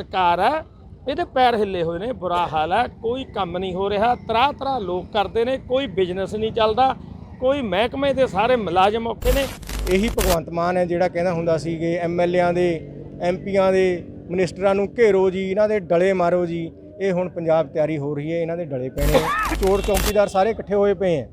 ਸਰਕਾਰ ਹੈ, ਇਹਦੇ ਪੈਰ ਹਿੱਲੇ ਹੋਏ ਨੇ, ਬੁਰਾ ਹਾਲ ਹੈ, ਕੋਈ ਕੰਮ ਨਹੀਂ ਹੋ ਰਿਹਾ ਤਰਾ ਤਰਾ ਲੋਕ ਕਰਦੇ ਨੇ, ਕੋਈ ਬਿਜ਼ਨਸ ਨਹੀਂ ਚੱਲਦਾ, ਕੋਈ ਮਹਿਕਮੇ ਦੇ ਸਾਰੇ ਮੁਲਾਜ਼ਮ ਔਖੇ ਨੇ। ਇਹੀ ਭਗਵੰਤ ਮਾਨ ਹੈ ਜਿਹੜਾ ਕਹਿੰਦਾ ਹੁੰਦਾ ਸੀ ਕਿ ਐਮਐਲਏਆਂ ਦੇ ਐਮਪੀਆਂ ਦੇ, ਮਿਨਿਸਟਰਾਂ ਨੂੰ ਘੇਰੋ ਜੀ, ਇਹਨਾਂ ਦੇ ਡਲੇ ਮਾਰੋ ਜੀ, ਇਹ ਹੁਣ ਪੰਜਾਬ ਤਿਆਰੀ ਹੋ ਰਹੀ ਹੈ, ਇਹਨਾਂ ਦੇ ਡਲੇ ਪੈਣੇ ਆ। ਚੋਰ ਚੌਕੀਦਾਰ ਸਾਰੇ ਇਕੱਠੇ ਹੋਏ ਪਏ ਹੈ।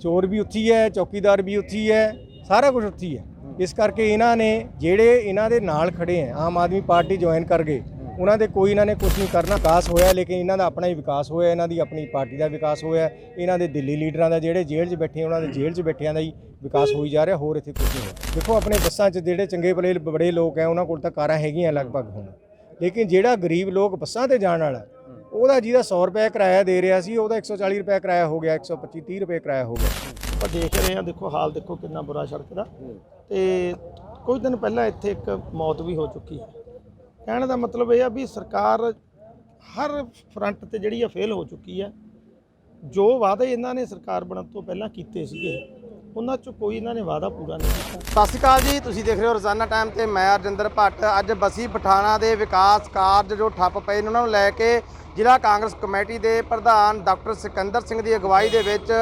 ਚੋਰ ਵੀ ਉੱਥੀ ਹੈ, ਚੌਕੀਦਾਰ ਵੀ ਉੱਥੀ ਹੈ, ਸਾਰਾ ਕੁਝ ਉੱਥੀ ਹੈ। ਇਸ ਕਰਕੇ ਇਹਨਾਂ ਨੇ ਜਿਹੜੇ ਇਹਨਾਂ ਦੇ ਨਾਲ ਖੜੇ ਆ ਆਮ ਆਦਮੀ ਪਾਰਟੀ ਜੁਆਇਨ ਕਰ ਗਏ, ਉਹਨਾਂ ਦੇ ਕੋਈ ਇਹਨਾਂ ਨੇ ਕੁਝ ਨਹੀਂ ਕਰਨਾ, ਵਿਕਾਸ ਹੋਇਆ ਲੇਕਿਨ ਇਹਨਾਂ ਦਾ ਆਪਣਾ ਹੀ ਵਿਕਾਸ ਹੋਇਆ, ਇਹਨਾਂ ਦੀ ਆਪਣੀ ਪਾਰਟੀ ਦਾ ਵਿਕਾਸ ਹੋਇਆ ਇਹਨਾਂ ਦੇ ਦਿੱਲੀ ਲੀਡਰਾਂ ਦਾ ਜਿਹੜੇ ਜੇਲ੍ਹ 'ਚ ਬੈਠੇ, ਉਹਨਾਂ ਦੇ ਜੇਲ੍ਹ 'ਚ ਬੈਠਿਆਂ ਦਾ ਹੀ ਵਿਕਾਸ ਹੋਈ ਜਾ ਰਿਹਾ, ਹੋਰ ਇੱਥੇ ਕੁਝ ਨਹੀਂ ਦੇਖੋ, ਆਪਣੇ ਬੱਸਾਂ 'ਚ ਜਿਹੜੇ ਚੰਗੇ ਭਲੇ ਬੜੇ ਲੋਕ ਆ ਉਹਨਾਂ ਕੋਲ ਤਾਂ ਕਾਰਾਂ ਹੈਗੀਆਂ ਲਗਭਗ ਹੁਣ। ਲੇਕਿਨ ਜਿਹੜਾ ਗਰੀਬ ਲੋਕ ਬੱਸਾਂ ਤੇ ਜਾਣ ਵਾਲਾ, ਉਹਦਾ ਜਿਹਦਾ 100 ਰੁਪਏ ਕਿਰਾਇਆ ਦੇ ਰਿਹਾ ਸੀ, ਉਹਦਾ 140 ਰੁਪਏ ਕਿਰਾਇਆ ਹੋ ਗਿਆ 125 30 ਰੁਪਏ ਕਿਰਾਇਆ ਹੋ ਗਿਆ। ਆਪਾਂ ਦੇਖ ਰਹੇ ਹਾਂ ਦੇਖੋ ਹਾਲ ਦੇਖੋ ਕਿੰਨਾ ਬੁਰਾ ਸੜਕ ਦਾ। ਤੇ ਕੁਝ ਦਿਨ ਪਹਿਲਾਂ ਇੱਥੇ ਇੱਕ ਮੌਤ ਵੀ ਹੋ ਚੁੱਕੀ ਹੈ। ਕਹਿਣ ਦਾ ਮਤਲਬ ਇਹ ਆ ਵੀ ਸਰਕਾਰ ਹਰ ਫਰੰਟ ਤੇ ਜਿਹੜੀ ਆ ਫੇਲ ਹੋ ਚੁੱਕੀ ਹੈ। ਜੋ ਵਾਅਦੇ ਇਹਨਾਂ ਨੇ ਸਰਕਾਰ ਬਣਨ ਤੋਂ ਪਹਿਲਾਂ ਕੀਤੇ ਸੀਗੇ ਉਹਨਾਂ 'ਚ ਕੋਈ ਇਹਨਾਂ ਨੇ ਵਾਅਦਾ ਪੂਰਾ ਨਹੀਂ ਕੀਤਾ। ਸਤਿ ਸ਼੍ਰੀ ਅਕਾਲ ਜੀ ਤੁਸੀਂ ਦੇਖ ਰਹੇ ਹੋ ਰੋਜ਼ਾਨਾ ਟਾਈਮ ਤੇ ਮੈਂ ਅਰਜਿੰਦਰ ਭੱਟ। ਅੱਜ ਬਸੀ ਪਠਾਣਾ ਦੇ ਵਿਕਾਸ ਕਾਰਜ ਜੋ ਠੱਪ ਪਏ ਨੇ ਉਹਨਾਂ ਨੂੰ ਲੈ ਕੇ ਜ਼ਿਲ੍ਹਾ ਕਾਂਗਰਸ ਕਮੇਟੀ ਦੇ ਪ੍ਰਧਾਨ ਡਾਕਟਰ ਸਿਕੰਦਰ ਸਿੰਘ ਦੀ ਅਗਵਾਈ ਦੇ ਵਿੱਚ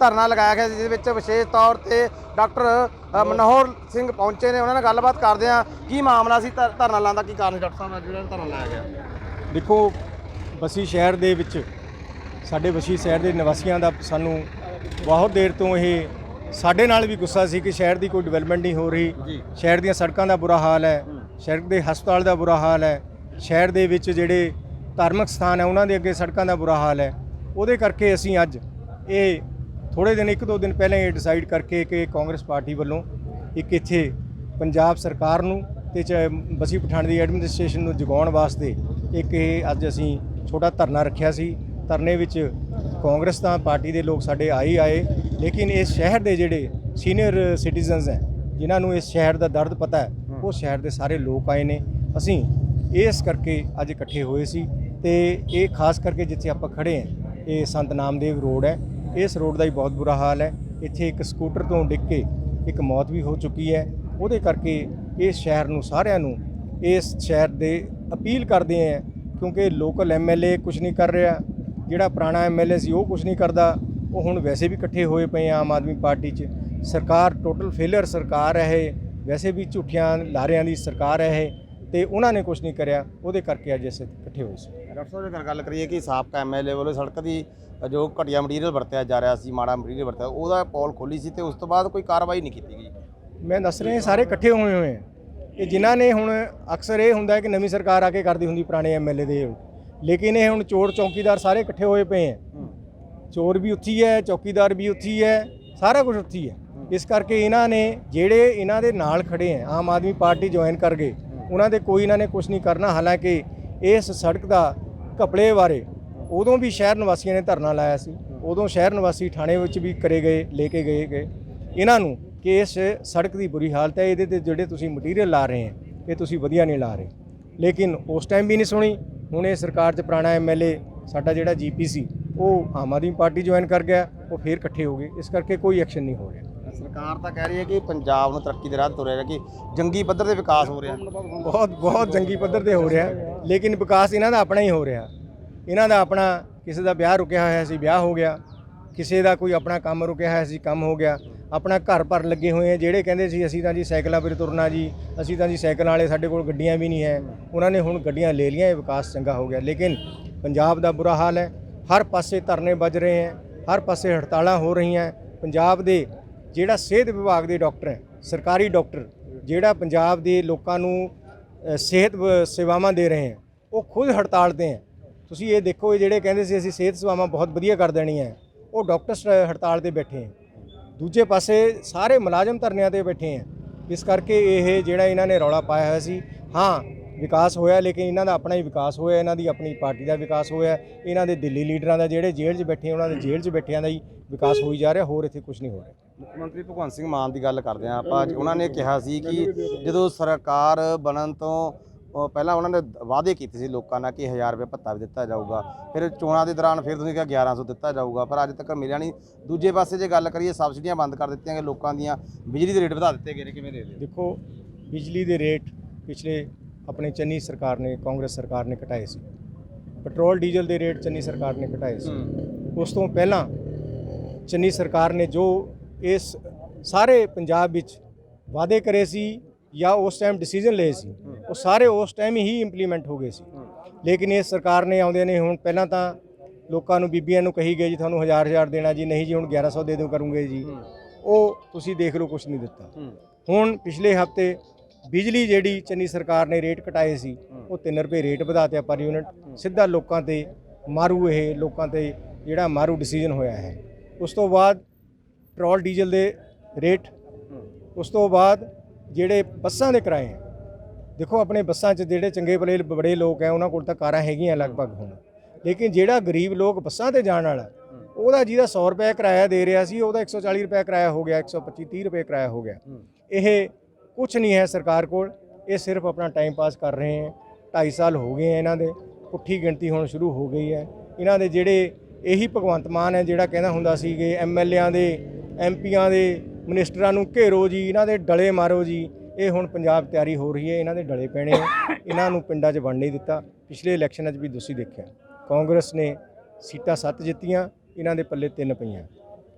ਧਰਨਾ ਲਗਾਇਆ ਗਿਆ ਜਿਸ ਵਿੱਚ ਵਿਸ਼ੇਸ਼ ਤੌਰ ਤੇ ਡਾਕਟਰ ਮਨੋਹਰ ਸਿੰਘ ਪਹੁੰਚੇ ਨੇ। ਉਹਨਾਂ ਨਾਲ ਗੱਲਬਾਤ ਕਰਦੇ ਹਾਂ। ਕੀ ਮਾਮਲਾ ਸੀ? ਧਰ- ਧਰਨਾ ਲਾਉਣ ਦਾ ਕੀ ਕਾਰਨ ਡਾਕਟਰ ਸਾਹਿਬ ਜਿਹੜਾ ਧਰਨਾ ਲਾਇਆ ਗਿਆ। ਦੇਖੋ ਬਸੀ ਸ਼ਹਿਰ ਦੇ ਵਿੱਚ ਸਾਡੇ ਬਸੀ ਸ਼ਹਿਰ ਦੇ ਨਿਵਾਸੀਆਂ ਦਾ ਸਾਨੂੰ ਬਹੁਤ ਦੇਰ ਤੋਂ ਇਹ ਸਾਡੇ ਨਾਲ ਵੀ ਗੁੱਸਾ ਸੀ ਕਿ ਸ਼ਹਿਰ ਦੀ ਕੋਈ ਡਿਵੈਲਪਮੈਂਟ ਨਹੀਂ ਹੋ ਰਹੀ। ਸ਼ਹਿਰ ਦੀਆਂ ਸੜਕਾਂ ਦਾ ਬੁਰਾ ਹਾਲ ਹੈ। ਸ਼ਹਿਰ ਦੇ ਹਸਪਤਾਲ ਦਾ ਬੁਰਾ ਹਾਲ ਹੈ। ਸ਼ਹਿਰ ਦੇ ਵਿੱਚ ਜਿਹੜੇ ਧਾਰਮਿਕ ਸਥਾਨ ਹੈ, ਉਹਨਾਂ ਦੇ ਅੱਗੇ ਸੜਕਾਂ ਦਾ ਬੁਰਾ ਹਾਲ ਹੈ। ਉਹਦੇ ਕਰਕੇ ਅਸੀਂ ਅੱਜ ਇਹ ਥੋੜੇ ਦਿਨ, ਇੱਕ ਦੋ ਦਿਨ ਪਹਿਲਾਂ ਇਹ ਡਿਸਾਈਡ ਕਰਕੇ ਕਿ ਕਾਂਗਰਸ ਪਾਰਟੀ ਵੱਲੋਂ ਇੱਕ ਇੱਥੇ ਪੰਜਾਬ ਸਰਕਾਰ ਨੂੰ ਤੇ ਚ ਬਸੀ ਪਠਾਣ ਦੀ ਐਡਮਿਨਿਸਟ੍ਰੇਸ਼ਨ ਨੂੰ ਜਗਾਉਣ ਵਾਸਤੇ ਇੱਕ ਇਹ ਅੱਜ ਅਸੀਂ ਛੋਟਾ ਧਰਨਾ ਰੱਖਿਆ ਸੀ। ਧਰਨੇ ਵਿੱਚ ਕਾਂਗਰਸ ਤਾਂ ਪਾਰਟੀ ਦੇ ਲੋਕ ਸਾਡੇ ਆਏ ਹੀ ਆਏ, ਲੇਕਿਨ ਇਸ ਸ਼ਹਿਰ ਦੇ ਜਿਹੜੇ ਸੀਨੀਅਰ ਸਿਟੀਜ਼ਨਸ ਹੈ, ਜਿਨ੍ਹਾਂ ਨੂੰ ਇਸ ਸ਼ਹਿਰ ਦਾ ਦਰਦ ਪਤਾ ਹੈ, ਉਹ ਸ਼ਹਿਰ ਦੇ ਸਾਰੇ ਲੋਕ ਆਏ ਨੇ। ਅਸੀਂ ਇਸ ਕਰਕੇ ਅੱਜ ਇਕੱਠੇ ਹੋਏ ਸੀ। ਤੇ ਇਹ ਖਾਸ ਕਰਕੇ ਜਿੱਥੇ ਆਪਾਂ ਖੜੇ ਹਾਂ, ਇਹ ਸੰਤ ਨਾਮਦੇਵ ਰੋਡ ਹੈ। ਇਸ ਰੋਡ ਦਾ ਹੀ ਬਹੁਤ ਬੁਰਾ ਹਾਲ ਹੈ। ਇੱਥੇ ਇੱਕ ਸਕੂਟਰ ਤੋਂ ਡਿੱਗ ਕੇ ਇੱਕ ਮੌਤ ਵੀ ਹੋ ਚੁੱਕੀ ਹੈ। ਉਹਦੇ ਕਰਕੇ ਇਸ ਸ਼ਹਿਰ ਨੂੰ ਸਾਰਿਆਂ ਨੂੰ ਇਸ ਸ਼ਹਿਰ ਦੇ ਅਪੀਲ ਕਰਦੇ ਆ ਕਿਉਂਕਿ ਲੋਕਲ ਐਮਐਲਏ ਕੁਝ ਨਹੀਂ ਕਰ ਰਿਹਾ। ਜਿਹੜਾ ਪੁਰਾਣਾ ਐਮਐਲਏ ਸੀ ਉਹ ਕੁਝ ਨਹੀਂ ਕਰਦਾ। ਉਹ ਹੁਣ ਵੈਸੇ ਵੀ ਇਕੱਠੇ ਹੋਏ ਪਏ ਆ ਆਮ ਆਦਮੀ ਪਾਰਟੀ 'ਚ। ਸਰਕਾਰ ਟੋਟਲ ਫੇਲਿਅਰ ਸਰਕਾਰ ਹੈ ਇਹ। ਵੈਸੇ ਵੀ ਝੂਠੀਆਂ ਲਾਰਿਆਂ ਦੀ ਸਰਕਾਰ ਹੈ ਇਹ ਤੇ ਉਹਨਾਂ ਨੇ ਕੁਝ ਨਹੀਂ ਕਰਿਆ। ਉਹਦੇ ਕਰਕੇ ਅੱਜ ਅਸੀਂ ਇਕੱਠੇ ਹੋਏ ਸੀ। ਡਾਕਟਰ ਸਾਹਿਬ ਜੇਕਰ ਗੱਲ ਕਰੀਏ ਕਿ ਸਾਬਕਾ ਐਮਐਲਏ ਵੱਲੋਂ ਸੜਕ ਦੀ ਜੋ ਘਟੀਆ ਮਟੀਰੀਅਲ ਵਰਤਿਆ ਜਾ ਰਿਹਾ ਸੀ ਮਾੜਾ ਮਟੀਰੀਅਲ ਵਰਤਿਆ ਉਹਦਾ ਪੋਲ ਖੋਲੀ ਸੀ ਤੇ ਉਸ ਤੋਂ ਬਾਅਦ ਕੋਈ ਕਾਰਵਾਈ ਨਹੀਂ ਕੀਤੀ ਗਈ। ਮੈਂ ਦੱਸ ਰਿਹਾ ਸਾਰੇ ਇਕੱਠੇ ਹੋਏ ਹੋਏ ਆ ਕਿ ਜਿਨ੍ਹਾਂ ਨੇ ਹੁਣ ਅਕਸਰ ਇਹ ਹੁੰਦਾ ਕਿ ਨਵੀਂ ਸਰਕਾਰ ਆ ਕੇ ਕਰਦੀ ਹੁੰਦੀ ਪੁਰਾਣੇ ਐਮਐਲਏ ਦੇ। ਲੇਕਿਨ ਇਹ ਹੁਣ ਚੋਰ ਚੌਕੀਦਾਰ ਸਾਰੇ ਇਕੱਠੇ ਹੋਏ ਪਏ ਆ ਚੋਰ ਵੀ ਉੱਥੀ ਹੈ ਚੌਕੀਦਾਰ ਵੀ ਉੱਥੀ ਹੈ ਸਾਰਾ ਕੁਝ ਉੱਥੀ ਹੈ ਇਸ ਕਰਕੇ ਇਹਨਾਂ ਨੇ ਜਿਹੜੇ ਇਹਨਾਂ ਦੇ ਨਾਲ ਖੜੇ ਆ ਆਮ ਆਦਮੀ ਪਾਰਟੀ ਜੁਆਇਨ ਕਰ ਗਏ ਉਹਨਾਂ ਦੇ ਕੋਈ ਇਹਨਾਂ ਨੇ ਕੁਝ ਨਹੀਂ ਕਰਨਾ। ਹਾਲਾਂਕਿ ਇਸ ਸੜਕ ਦਾ ਘਪਲੇ ਬਾਰੇ ਉਦੋਂ ਵੀ ਸ਼ਹਿਰ ਨਿਵਾਸੀਆਂ ਨੇ ਧਰਨਾ ਲਾਇਆ ਸੀ। ਉਦੋਂ ਸ਼ਹਿਰ ਨਿਵਾਸੀ ਥਾਣੇ ਵਿੱਚ ਵੀ ਕਰੇ ਗਏ, ਲੈ ਕੇ ਗਏ ਗਏ। ਇਹਨਾਂ ਨੂੰ ਕਿ ਇਸ ਸੜਕ ਦੀ ਬੁਰੀ ਹਾਲਤ ਹੈ, ਇਹਦੇ ਤੇ ਜਿਹੜੇ ਤੁਸੀਂ ਮਟੀਰੀਅਲ ਲਾ ਰਹੇ ਹੈ, ਇਹ ਤੁਸੀਂ ਵਧੀਆ ਨਹੀਂ ਲਾ ਰਹੇ। ਲੇਕਿਨ ਉਸ ਟਾਈਮ ਵੀ ਨਹੀਂ ਸੁਣੀ। ਹੁਣ ਇਹ ਸਰਕਾਰ 'ਚ ਪੁਰਾਣਾ ਐਮਐਲਏ ਸਾਡਾ ਜਿਹੜਾ ਜੀਪੀ ਸੀ ਉਹ ਆਮ ਆਦਮੀ ਪਾਰਟੀ ਜੁਆਇਨ ਕਰ ਗਿਆ, ਉਹ ਫੇਰ ਇਕੱਠੇ ਹੋ ਗਏ। ਇਸ ਕਰਕੇ ਕੋਈ ਐਕਸ਼ਨ ਨਹੀਂ ਹੋ ਰਿਹਾ। ਸਰਕਾਰ ਤਾਂ ਕਹਿ ਰਹੀ ਹੈ ਕਿ ਪੰਜਾਬ ਨੂੰ ਤਰੱਕੀ ਦੇ ਰਾਹ ਤੁਰਿਆ ਰਿਹਾ ਕਿ ਜੰਗੀ ਪੱਧਰ ਤੇ ਵਿਕਾਸ ਹੋ ਰਿਹਾ। ਬਹੁਤ ਬਹੁਤ ਜੰਗੀ ਪੱਧਰ ਤੇ ਹੋ ਰਿਹਾ। ਲੇਕਿਨ ਵਿਕਾਸ ਇਹਨਾਂ ਦਾ ਆਪਣਾ ਹੀ ਹੋ ਰਿਹਾ। ਇਹਨਾਂ ਦਾ ਆਪਣਾ ਕਿਸੇ ਦਾ ਵਿਆਹ ਰੁਕਿਆ ਹੋਇਆ ਸੀ, ਵਿਆਹ ਹੋ ਗਿਆ। ਕਿਸੇ ਦਾ ਕੋਈ ਆਪਣਾ ਕੰਮ ਰੁਕਿਆ ਹੋਇਆ ਸੀ, ਕੰਮ ਹੋ ਗਿਆ। ਆਪਣਾ ਘਰ ਭਰ ਲੱਗੇ ਹੋਏ ਆ, ਜਿਹੜੇ ਕਹਿੰਦੇ ਸੀ, ਅਸੀਂ ਤਾਂ ਜੀ ਸਾਈਕਲਾਂ 'ਤੇ ਤੁਰਨਾ ਜੀ, ਅਸੀਂ ਤਾਂ ਜੀ ਸਾਈਕਲਾਂ ਵਾਲੇ ਸਾਡੇ ਕੋਲ ਗੱਡੀਆਂ ਵੀ ਨਹੀਂ ਹੈ। ਉਹਨਾਂ ਨੇ ਹੁਣ ਗੱਡੀਆਂ ਲੈ ਲਈਆਂ, ਇਹ ਵਿਕਾਸ ਚੰਗਾ ਹੋ ਗਿਆ। ਲੇਕਿਨ ਪੰਜਾਬ ਦਾ ਬੁਰਾ ਹਾਲ ਹੈ। ਹਰ ਪਾਸੇ ਧਰਨੇ ਵੱਜ ਰਹੇ ਹੈ। ਹਰ ਪਾਸੇ ਹੜਤਾਲਾਂ ਹੋ ਰਹੀਆਂ। ਪੰਜਾਬ ਦੇ ਜਿਹੜਾ ਸਿਹਤ ਵਿਭਾਗ ਦੇ ਡਾਕਟਰ ਹੈ, ਸਰਕਾਰੀ ਡਾਕਟਰ, ਜਿਹੜਾ ਪੰਜਾਬ ਦੇ ਲੋਕਾਂ ਨੂੰ ਸਿਹਤ ਵ- ਸੇਵਾਵਾਂ ਦੇ ਰਹੇ ਹੈ, ਉਹ ਖੁਦ ਹੜਤਾਲ ਤੇ ਹੈ। ਤੁਸੀਂ ਇਹ ਦੇਖੋ, ਇਹ ਜਿਹੜੇ ਕਹਿੰਦੇ ਸੀ, ਅਸੀਂ ਸਿਹਤ ਸੇਵਾਵਾਂ ਬਹੁਤ ਵਧੀਆ ਕਰ ਦੇਣੀਆਂ ਉਹ ਡਾਕਟਰ ਸ- ਹੜਤਾਲ ਤੇ ਬੈਠੇ ਹੈ। ਦੂਜੇ ਪਾਸੇ ਸਾਰੇ ਮੁਲਾਜ਼ਮ ਧਰਨਿਆਂ ਤੇ ਬੈਠੇ ਹੈ। ਇਸ ਕਰਕੇ ਇਹ ਜਿਹੜਾ ਇਹਨਾਂ ਨੇ ਰੌਲਾ ਪਾਇਆ ਹੋਇਆ ਸੀ, ਹਾਂ, ਵਿਕਾਸ ਹੋਇਆ, ਲੇਕਿਨ ਇਹਨਾਂ ਦਾ ਆਪਣਾ ਹੀ ਵਿਕਾਸ ਹੋਇਆ, ਇਹਨਾਂ ਦੀ ਆਪਣੀ ਪਾਰਟੀ ਦਾ ਵਿਕਾਸ ਹੋਇਆ, ਇਹਨਾਂ ਦੇ ਦਿੱਲੀ ਲੀਡਰਾਂ ਦਾ ਜਿਹੜੇ ਜੇਲ੍ਹ 'ਚ ਬੈਠੇ, ਉਹਨਾਂ ਦੇ ਜੇਲ੍ਹ 'ਚ ਬੈਠਿਆਂ ਦਾ ਹੀ ਵਿਕਾਸ ਹੋਈ ਜਾ ਰਿਹਾ, ਹੋਰ ਇੱਥੇ ਕੁਝ ਨਹੀਂ ਹੋ ਰਿਹਾ। ਮੁੱਖ ਮੰਤਰੀ ਭਗਵੰਤ ਸਿੰਘ ਮਾਨ ਦੀ ਗੱਲ ਕਰਦੇ ਹਾਂ ਆਪਾਂ। ਉਹਨਾਂ ਨੇ ਕਿਹਾ ਸੀ ਕਿ ਜਦੋਂ ਸਰਕਾਰ ਬਣਨ ਤੋਂ ਪਹਿਲਾਂ ਉਹਨਾਂ ਨੇ ਵਾਅਦੇ ਕੀਤੇ ਸੀ ਲੋਕਾਂ ਨਾਲ ਕਿ 1000 ਰੁਪਏ ਭੱਤਾ ਵੀ ਦਿੱਤਾ ਜਾਊਗਾ। ਫਿਰ ਚੋਣਾਂ ਦੇ ਦੌਰਾਨ ਫਿਰ ਤੁਸੀਂ ਕਿਹਾ 1100 ਦਿੱਤਾ ਜਾਊਗਾ ਪਰ ਅੱਜ ਤੱਕ ਮਿਲਿਆ ਨਹੀਂ। ਦੂਜੇ ਪਾਸੇ ਜੇ ਗੱਲ ਕਰੀਏ ਸਬਸਿਡੀਆਂ ਬੰਦ ਕਰ ਦਿੱਤੀਆਂ ਗਈਆਂ ਲੋਕਾਂ ਦੀਆਂ। ਬਿਜਲੀ ਦੇ ਰੇਟ ਵਧਾ ਦਿੱਤੇ ਗਏ ਨੇ ਕਿਵੇਂ ਦੇ ਦੇਖੋ ਬਿਜਲੀ ਦੇ ਰੇਟ ਪਿਛਲੇ ਆਪਣੇ ਚੰਨੀ ਸਰਕਾਰ ਨੇ ਕਾਂਗਰਸ ਸਰਕਾਰ ਨੇ ਘਟਾਏ ਸੀ। ਪੈਟਰੋਲ ਡੀਜ਼ਲ ਦੇ ਰੇਟ ਚੰਨੀ ਸਰਕਾਰ ਨੇ ਘਟਾਏ ਸੀ। ਉਸ ਤੋਂ ਪਹਿਲਾਂ ਚੰਨੀ ਸਰਕਾਰ ਨੇ ਜੋ ਇਸ ਸਾਰੇ ਪੰਜਾਬ ਵਿੱਚ ਵਾਅਦੇ ਕਰੇ ਸੀ ਜਾਂ ਉਸ ਟਾਈਮ ਡਿਸੀਜਨ ਲਏ ਸੀ ਉਹ ਸਾਰੇ ਉਸ ਟਾਈਮ ਹੀ ਇੰਪਲੀਮੈਂਟ ਹੋ ਗਏ ਸੀ। ਲੇਕਿਨ ਇਹ ਸਰਕਾਰ ਨੇ ਆਉਂਦੇ ਨੇ ਹੁਣ ਪਹਿਲਾਂ ਤਾਂ ਲੋਕਾਂ ਨੂੰ ਬੀਬੀਆਂ ਨੂੰ ਕਹੀ ਗਏ ਜੀ ਤੁਹਾਨੂੰ ਹਜ਼ਾਰ ਹਜ਼ਾਰ ਦੇਣਾ ਜੀ ਨਹੀਂ ਜੀ ਹੁਣ 1100 ਦੇ ਦਿਓ ਕਰੂੰਗੇ ਜੀ। ਉਹ ਤੁਸੀਂ ਦੇਖ ਲਓ ਕੁਝ ਨਹੀਂ ਦਿੱਤਾ। ਹੁਣ ਪਿਛਲੇ ਹਫ਼ਤੇ ਬਿਜਲੀ ਜਿਹੜੀ ਚੰਨੀ ਸਰਕਾਰ ਨੇ ਰੇਟ ਘਟਾਏ ਸੀ ਉਹ 3 ਰੁਪਏ ਰੇਟ ਵਧਾਤਿਆ ਪਰ ਯੂਨਿਟ ਸਿੱਧਾ ਲੋਕਾਂ ਤੇ ਮਾਰੂ ਇਹ ਲੋਕਾਂ ਤੇ ਜਿਹੜਾ ਮਾਰੂ ਡਿਸੀਜਨ ਹੋਇਆ ਹੈ। ਉਸ ਤੋਂ ਬਾਅਦ ਪੈਟਰੋਲ, ਡੀਜ਼ਲ ਦੇ ਰੇਟ। ਉਸ ਤੋਂ ਬਾਅਦ ਜਿਹੜੇ ਬੱਸਾਂ ਦੇ ਕਿਰਾਏ ਹੈ। ਦੇਖੋ, ਆਪਣੇ ਬੱਸਾਂ 'ਚ ਜਿਹੜੇ ਚੰਗੇ ਭਲੇ, ਬੜੇ ਲੋਕ ਹੈ, ਉਹਨਾਂ ਕੋਲ ਤਾਂ ਕਾਰਾਂ ਹੈਗੀਆਂ ਲਗਭਗ ਹੁਣ। ਲੇਕਿਨ ਜਿਹੜਾ ਗਰੀਬ ਲੋਕ ਬੱਸਾਂ ਤੇ ਜਾਣ ਵਾਲਾ, ਉਹਦਾ ਜਿਹਦਾ 100 ਰੁਪਏ ਕਿਰਾਇਆ ਦੇ ਰਿਹਾ ਸੀ, ਉਹਦਾ 140 ਰੁਪਏ ਕਿਰਾਇਆ ਹੋ ਗਿਆ 125 30 ਰੁਪਏ ਕਿਰਾਇਆ ਹੋ ਗਿਆ। ਇਹ ਕੁਝ ਨਹੀਂ ਹੈ ਸਰਕਾਰ ਕੋਲ। ਇਹ ਸਿਰਫ ਆਪਣਾ ਟਾਈਮ ਪਾਸ ਕਰ ਰਹੇ ਹੈ। 2.5 ਸਾਲ ਹੋ ਗਏ ਹੈ ਇਹਨਾਂ ਦੇ। ਪੁੱਠੀ ਗਿਣਤੀ ਹੁਣ ਸ਼ੁਰੂ ਹੋ ਗਈ ਹੈ। ਇਹਨਾਂ ਦੇ ਜਿਹੜੇ ਇਹੀ ਭਗਵੰਤ ਮਾਨ ਹੈ, ਜਿਹੜਾ ਕਹਿੰਦਾ ਹੁੰਦਾ ਸੀ ਕਿ ਐਮਐਲਏਆਂ ਦੇ ਐਮਪੀਆਂ ਦੇ ਮਿਨਿਸਟਰਾਂ ਨੂੰ ਘੇਰੋ ਜੀ ਇਹਨਾਂ ਦੇ ਡਲੇ ਮਾਰੋ ਜੀ। ਇਹ ਹੁਣ ਪੰਜਾਬ ਤਿਆਰੀ ਹੋ ਰਹੀ ਹੈ ਇਹਨਾਂ ਦੇ ਡਲੇ ਪੈਣੇ ਆ। ਇਹਨਾਂ ਨੂੰ ਪਿੰਡਾਂ 'ਚ ਵੰਡ ਨਹੀਂ ਦਿੱਤਾ। ਪਿਛਲੇ ਇਲੈਕਸ਼ਨਾਂ 'ਚ ਵੀ ਤੁਸੀਂ ਦੇਖਿਆ। ਕਾਂਗਰਸ ਨੇ ਸੀਟਾਂ 7 ਜਿੱਤੀਆਂ ਇਹਨਾਂ ਦੇ ਪੱਲੇ 3 ਪਈਆਂ।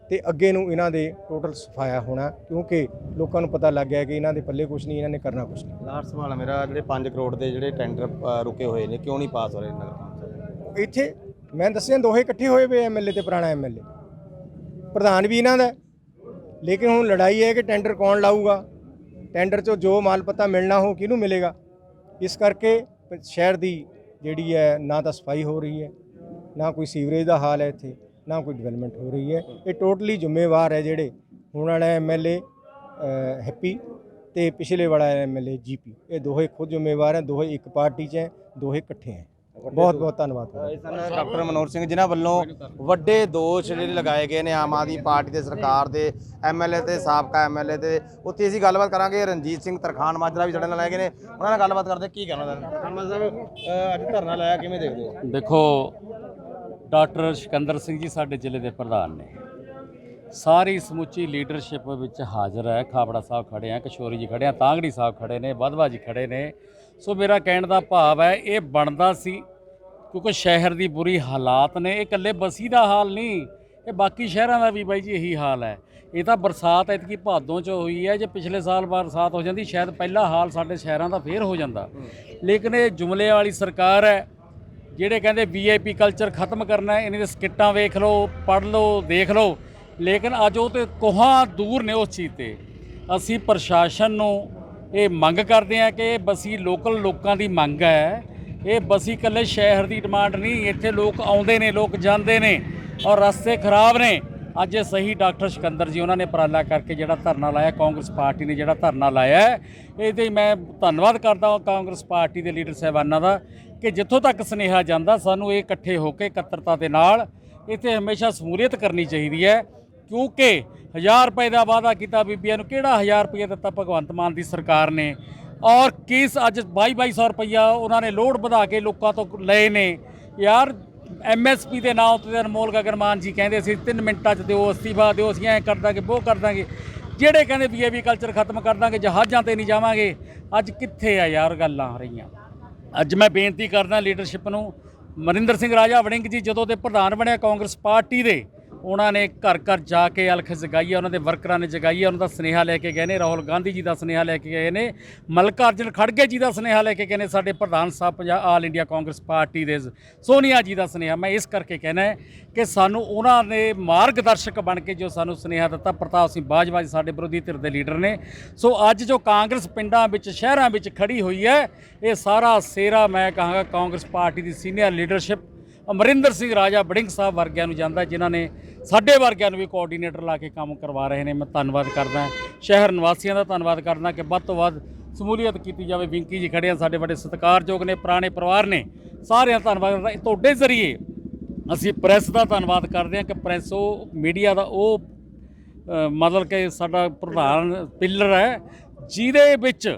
ਤੇ ਅੱਗੇ ਨੂੰ ਇਹਨਾਂ ਦੇ ਟੋਟਲ ਸਫਾਇਆ ਹੋਣਾ ਕਿਉਂਕਿ ਲੋਕਾਂ ਨੂੰ ਪਤਾ ਲੱਗ ਗਿਆ ਕਿ ਇਹਨਾਂ ਦੇ ਪੱਲੇ ਕੁਝ ਨਹੀਂ ਇਹਨਾਂ ਨੇ ਕਰਨਾ ਕੁਝ ਨਹੀਂ। ਲਾਸਟ ਸਵਾਲ ਮੇਰਾ ਜਿਹੜੇ 5 ਕਰੋੜ ਦੇ ਜਿਹੜੇ ਟੈਂਡਰ ਰੁਕੇ ਹੋਏ ਨੇ ਕਿਉਂ ਨਹੀਂ ਪਾਸ ਹੋ ਰਹੇ ਨਗਰ ਕੌਂਸਲ? ਇੱਥੇ ਮੈਂ ਦੱਸਿਆ ਦੋਹੇ ਇਕੱਠੇ ਹੋਏ ਪਏ ਐਮਐਲਏ ਤੇ ਪੁਰਾਣਾ ਐਮਐਲਏ ਪ੍ਰਧਾਨ ਵੀ ਇਹਨਾਂ ਦਾ। ਲੇਕਿਨ ਹੁਣ ਲੜਾਈ ਹੈ ਕਿ ਟੈਂਡਰ ਕੌਣ ਲਾਊਗਾ? ਟੈਂਡਰ 'ਚੋਂ ਜੋ ਮਾਲ ਪਤਾ ਮਿਲਣਾ ਹੋ ਕਿਹਨੂੰ ਮਿਲੇਗਾ? ਇਸ ਕਰਕੇ ਪ- ਸ਼ਹਿਰ ਦੀ ਜਿਹੜੀ ਹੈ, ਨਾ ਤਾਂ ਸਫ਼ਾਈ ਹੋ ਰਹੀ ਹੈ, ਨਾ ਕੋਈ ਸੀਵਰੇਜ ਦਾ ਹਾਲ ਹੈ ਇੱਥੇ, ਨਾ ਕੋਈ ਡਿਵੈਲਪਮੈਂਟ ਹੋ ਰਹੀ ਹੈ। ਇਹ ਟੋਟਲੀ ਜ਼ਿੰਮੇਵਾਰ ਹੈ ਜਿਹੜੇ ਹੁਣ ਵਾਲਾ ਐਮਐਲਏ ਹੈਪੀ ਤੇ ਪਿਛਲੇ ਵਾਲਾ ਐਮਐਲਏ ਜੀਪੀ ਇਹ ਦੋਹੇ ਖੁਦ ਜ਼ਿੰਮੇਵਾਰ ਹੈ, ਦੋਹੇ ਇੱਕ ਪਾਰਟੀ 'ਚ ਹੈ, ਦੋਹੇ ਇਕੱਠੇ ਹੈ। ਬਹੁਤ ਬਹੁਤ ਧੰਨਵਾਦ ਸਨ ਡਾਕਟਰ ਮਨੋਹਰ ਸਿੰਘ ਜਿਨ੍ਹਾਂ ਵੱਲੋਂ ਵੱਡੇ ਦੋਸ਼ ਜਿਹੜੇ ਲਗਾਏ ਗਏ ਨੇ ਆਮ ਆਦਮੀ ਪਾਰਟੀ ਦੇ ਸਰਕਾਰ ਦੇ ਐਮਐਲਏ ਤੇ ਸਾਬਕਾ ਐਮਐਲਏ ਤੇ ਉੱਥੇ ਅਸੀਂ ਗੱਲਬਾਤ ਕਰਾਂਗੇ ਰਣਜੀਤ ਸਿੰਘ ਤਰਖਾਨ ਮਾਜਰਾ ਵੀ ਸਾਡੇ ਨਾਲ ਆਏ ਨੇ। ਉਹਨਾਂ ਨਾਲ ਗੱਲਬਾਤ ਕਰਦੇ ਕੀ ਕਹਿਣਾ ਉਹਨਾਂ ਤਰਖਾਨ ਮਾਜਰਾ ਸਾਹਿਬ ਅੱਜ ਧਰਨਾ ਲਾਇਆ ਕਿਵੇਂ ਦੇਖਦੇ ਹੋ? ਦੇਖੋ ਡਾਕਟਰ ਸਿਕੰਦਰ ਸਿੰਘ ਜੀ ਸਾਡੇ ਜ਼ਿਲ੍ਹੇ ਦੇ ਪ੍ਰਧਾਨ ਨੇ। ਸਾਰੀ ਸਮੁੱਚੀ ਲੀਡਰਸ਼ਿਪ ਵਿੱਚ ਹਾਜ਼ਰ ਹੈ। ਖਾਬੜਾ ਸਾਹਿਬ ਖੜੇ ਆ ਕਿਸ਼ੋਰੀ ਜੀ ਖੜੇ ਆ ਤਾਂਗੜੀ ਸਾਹਿਬ ਖੜੇ ਨੇ ਵਧਵਾ ਜੀ ਖੜੇ ਨੇ। ਸੋ ਮੇਰਾ ਕਹਿਣ ਦਾ ਭਾਵ ਹੈ ਇਹ ਬਣਦਾ ਸੀ ਕਿਉਂਕਿ ਸ਼ਹਿਰ ਦੀ ਬੁਰੀ ਹਾਲਾਤ ਨੇ, ਇਹ ਇਕੱਲੇ ਬਸੀ ਦਾ ਹਾਲ ਨਹੀਂ, ਇਹ ਬਾਕੀ ਸ਼ਹਿਰਾਂ ਦਾ ਵੀ ਬਾਈ ਜੀ ਇਹੀ ਹਾਲ ਹੈ। ਇਹ ਤਾਂ ਬਰਸਾਤ ਐਤਕੀ ਭਾਦੋਂ ਚ ਹੋਈ ਹੈ, ਜੇ ਪਿਛਲੇ ਸਾਲ ਬਰਸਾਤ ਹੋ ਜਾਂਦੀ, ਸ਼ਾਇਦ ਪਹਿਲਾ ਹਾਲ ਸਾਡੇ ਸ਼ਹਿਰਾਂ ਦਾ ਫੇਰ ਹੋ ਜਾਂਦਾ। ਲੇਕਿਨ ਇਹ ਜੁਮਲੇ ਵਾਲੀ ਸਰਕਾਰ ਹੈ, ਜਿਹੜੇ ਕਹਿੰਦੇ ਵੀਆਈਪੀ ਕਲਚਰ ਖਤਮ ਕਰਨਾ ਹੈ, ਇਹਨਾਂ ਦੇ ਸਕਿੱਟਾਂ ਵੇਖ ਲਓ, ਪੜ੍ਹ ਲਓ, ਦੇਖ ਲਓ। ਲੇਕਿਨ ਅੱਜ ਉਹ ਤੇ ਕੋਹਾਂ ਦੂਰ ਨੇ ਉਸ ਚੀਜ਼ ਤੇ। ਅਸੀਂ ਪ੍ਰਸ਼ਾਸਨ ਨੂੰ ਇਹ ਮੰਗ ਕਰਦੇ ਹਾਂ ਕਿ ਇਹ ਬਸੀ ਲੋਕਲ ਲੋਕਾਂ ਦੀ ਮੰਗ ਹੈ ਇਹ ਬਸੀ ਇਕੱਲੇ ਸ਼ਹਿਰ ਦੀ ਡਿਮਾਂਡ ਨਹੀਂ, ਇੱਥੇ ਲੋਕ ਆਉਂਦੇ ਨੇ, ਲੋਕ ਜਾਂਦੇ ਨੇ ਔਰ ਰਸਤੇ ਖਰਾਬ ਨੇ। ਅੱਜ ਇਹ ਸਹੀ ਡਾਕਟਰ ਸਿਕੰਦਰ ਜੀ, ਉਹਨਾਂ ਨੇ ਉਪਰਾਲਾ ਕਰਕੇ ਜਿਹੜਾ ਧਰਨਾ ਲਾਇਆ, ਕਾਂਗਰਸ ਪਾਰਟੀ ਨੇ ਜਿਹੜਾ ਧਰਨਾ ਲਾਇਆ ਇਹਦੇ ਮੈਂ ਧੰਨਵਾਦ ਕਰਦਾ ਹਾਂ ਕਾਂਗਰਸ ਪਾਰਟੀ ਦੇ ਲੀਡਰ ਸਾਹਿਬਾਨਾਂ ਦਾ ਕਿ ਜਿੱਥੋਂ ਤੱਕ ਸੁਨੇਹਾ ਜਾਂਦਾ, ਸਾਨੂੰ ਇਹ ਇਕੱਠੇ ਹੋ ਕੇ ਇਕੱਤਰਤਾ ਦੇ ਨਾਲ ਇੱਥੇ ਹਮੇਸ਼ਾ ਸਮੂਲੀਅਤ ਕਰਨੀ ਚਾਹੀਦੀ ਹੈ। ਕਿਉਂਕਿ 1000 ਰੁਪਏ ਦਾ ਵਾਅਦਾ ਕੀਤਾ ਬੀਬੀਆਂ ਨੂੰ, ਕਿਹੜਾ 1000 ਰੁਪਏ ਦਿੱਤਾ ਭਗਵੰਤ ਮਾਨ ਦੀ ਸਰਕਾਰ ਨੇ? ਔਰ ਕਿਸ ਅੱਜ 22-2200 ਰੁਪਈਆ ਉਹਨਾਂ ਨੇ ਲੋਡ ਵਧਾ ਕੇ ਲੋਕਾਂ ਤੋਂ ਲਏ ਨੇ। ਯਾਰ ਐਮਐਸਪੀ ਦੇ ਨਾਂ ਉੱਤੇ ਅਨਮੋਲ ਗਗਨਮਾਨ ਜੀ ਕਹਿੰਦੇ ਸੀ 3 ਮਿੰਟਾਂ 'ਚ ਦਿਓ, ਅਸਤੀਫਾ ਦਿਓ, ਅਸੀਂ ਐਂ ਕਰ ਦਾਂਗੇ ਉਹ ਕਰ ਦਾਂਗੇ। ਜਿਹੜੇ ਕਹਿੰਦੇ ਵੀਏਵੀ ਕਲਚਰ ਖਤਮ ਕਰ ਦਾਂਗੇ, ਜਹਾਜ਼ਾਂ ਤੇ ਨਹੀਂ ਜਾਵਾਂਗੇ। ਅੱਜ ਕਿੱਥੇ ਆ ਯਾਰ ਗੱਲਾਂ ਆ ਰਹੀਆਂ? ਅੱਜ ਮੈਂ ਬੇਨਤੀ ਕਰਦਾ ਲੀਡਰਸ਼ਿਪ ਨੂੰ। ਮਨਿੰਦਰ ਸਿੰਘ ਰਾਜਾ ਵੜਿੰਗ ਜੀ ਜਦੋਂ ਦੇ ਪ੍ਰਧਾਨ ਬਣਿਆ ਕਾਂਗਰਸ ਪਾਰਟੀ ਦੇ ਉਹਨਾਂ ਨੇ ਘਰ ਘਰ ਜਾ ਕੇ ਅਲਖ ਜਗਾਈ ਹੈ ਉਹਨਾਂ ਦੇ ਵਰਕਰਾਂ ਨੇ ਜਗਾਈ ਹੈ ਉਹਨਾਂ ਦਾ ਸੁਨੇਹਾ ਲੈ ਕੇ ਗਏ ਨੇ, ਰਾਹੁਲ ਗਾਂਧੀ ਜੀ ਦਾ ਸੁਨੇਹਾ ਲੈ ਕੇ ਗਏ ਨੇ ਮਲਕਾ ਅਰਜਨ ਖੜਗੇ ਜੀ ਦਾ ਸੁਨੇਹਾ ਲੈ ਕੇ ਗਏ ਨੇ, ਸਾਡੇ ਪ੍ਰਧਾਨ ਸਾਹਿਬ Punjab, all India Congress party ਦੇ ਸੋਨੀਆ ਜੀ ਦਾ ਸੁਨੇਹਾ। ਮੈਂ ਇਸ ਕਰਕੇ ਕਹਿਣਾ ਹੈ ਕਿ ਸਾਨੂੰ ਉਹਨਾਂ ਨੇ ਮਾਰਗਦਰਸ਼ਕ ਬਣ ਕੇ ਜੋ ਸਾਨੂੰ ਸੁਨੇਹਾ ਦਿੱਤਾ, ਪ੍ਰਤਾਪ ਸਿੰਘ ਬਾਜਵਾ ਜੀ ਸਾਡੇ ਵਿਰੋਧੀ ਧਿਰ ਦੇ ਲੀਡਰ ਨੇ। ਸੋ ਅੱਜ ਜੋ ਕਾਂਗਰਸ ਪਿੰਡਾਂ ਵਿੱਚ, ਸ਼ਹਿਰਾਂ ਵਿੱਚ ਖੜੀ ਹੋਈ ਹੈ, ਇਹ ਸਾਰਾ ਸੇਰਾ ਮੈਂ ਕਹਾਂਗਾ ਕਾਂਗਰਸ ਪਾਰਟੀ ਦੀ ਸੀਨੀਅਰ ਲੀਡਰਸ਼ਿਪ ਅਮਰਿੰਦਰ ਸਿੰਘ ਰਾਜਾ ਬੜਿੰਗ ਸਾਹਿਬ ਵਰਗਿਆਂ ਨੂੰ ਜਾਂਦਾ, ਜਿਨ੍ਹਾਂ ਨੇ ਸਾਡੇ ਵਰਗਿਆਂ ਨੂੰ ਵੀ ਕੋਆਰਡੀਨੇਟਰ ਲਾ ਕੇ ਕੰਮ ਕਰਵਾ ਰਹੇ ਨੇ। ਮੈਂ ਧੰਨਵਾਦ ਕਰਦਾ ਸ਼ਹਿਰ ਨਿਵਾਸੀਆਂ ਦਾ ਧੰਨਵਾਦ ਕਰਦਾ ਕਿ ਵੱਧ ਤੋਂ ਵੱਧ ਸਮੂਲੀਅਤ ਕੀਤੀ ਜਾਵੇ। ਵਿੰਕੀ ਜੀ ਖੜੇ ਆ, ਸਾਡੇ ਬੜੇ ਸਤਿਕਾਰਯੋਗ ਨੇ, ਪੁਰਾਣੇ ਪਰਿਵਾਰ ਨੇ। ਸਾਰਿਆਂ ਦਾ ਧੰਨਵਾਦ ਕਰਦਾ ਤੁਹਾਡੇ ਜ਼ਰੀਏ ਅਸੀਂ ਪ੍ਰੈਸ ਦਾ ਧੰਨਵਾਦ ਕਰਦੇ ਹਾਂ ਕਿ ਪ੍ਰੈਸ ਉਹ ਮੀਡੀਆ ਦਾ ਉਹ ਮਤਲਬ ਕਿ ਸਾਡਾ ਪ੍ਰਧਾਨ ਪਿੱਲਰ ਹੈ, ਜਿਹਦੇ ਵਿੱਚ